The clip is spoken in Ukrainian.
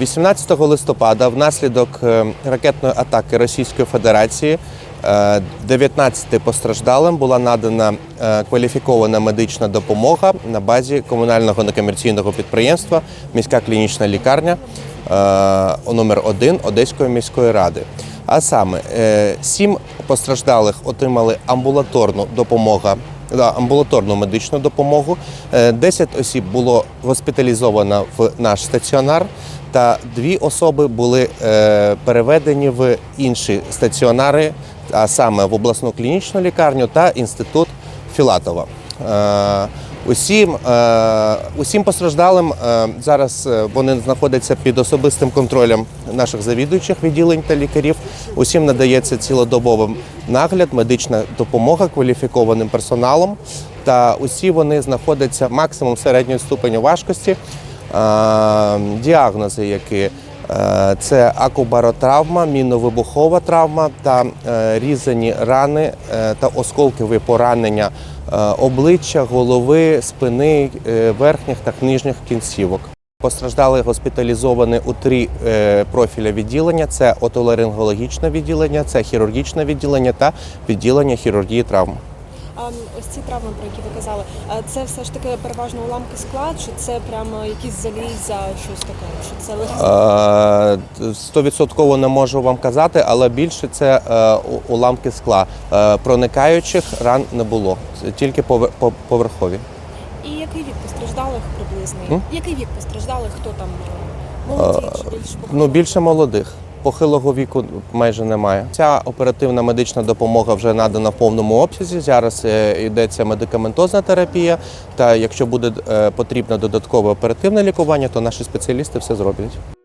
18 листопада внаслідок е, ракетної атаки Російської Федерації е, 19 постраждалим була надана е, кваліфікована медична допомога на базі комунального некомерційного підприємства Міська клінічна лікарня е, номер 1 Одеської міської ради. А саме е, сім постраждалих отримали амбулаторну допомогу. Амбулаторну медичну допомогу. Е, 10 осіб було госпіталізовано в наш стаціонар, та дві особи були е, переведені в інші стаціонари, а саме в обласну клінічну лікарню та інститут Філатова. Усім, е, усім постраждалим е, зараз е, вони знаходяться під особистим контролем наших завідуючих відділень та лікарів. Усім надається цілодобовий нагляд, медична допомога кваліфікованим персоналом. Та усі вони знаходяться максимум середньої ступеню важкості. Діагнози, які це акубаротравма, міновибухова травма та е, різані рани е, та осколкові поранення е, обличчя, голови, спини, е, верхніх та нижніх кінцівок. Постраждали госпіталізовані у три е, профіля відділення: це отоларингологічне відділення, це хірургічне відділення та відділення хірургії травм. Ось ці травми, про які ви казали, це все ж таки переважно уламки скла, чи це прямо якісь залізя, щось таке? Чи це легкі? Стовідсотково не можу вам казати, але більше це е, уламки скла. Е, Проникаючих ран не було, тільки повер- поверхові. І який вік постраждалих приблизний? Який вік постраждалих? Хто там е, молоді чи більш? Ну більше молодих. Похилого віку майже немає. Ця оперативна медична допомога вже надана в повному обсязі. Зараз е, йдеться медикаментозна терапія. Та якщо буде е, потрібно додаткове оперативне лікування, то наші спеціалісти все зроблять.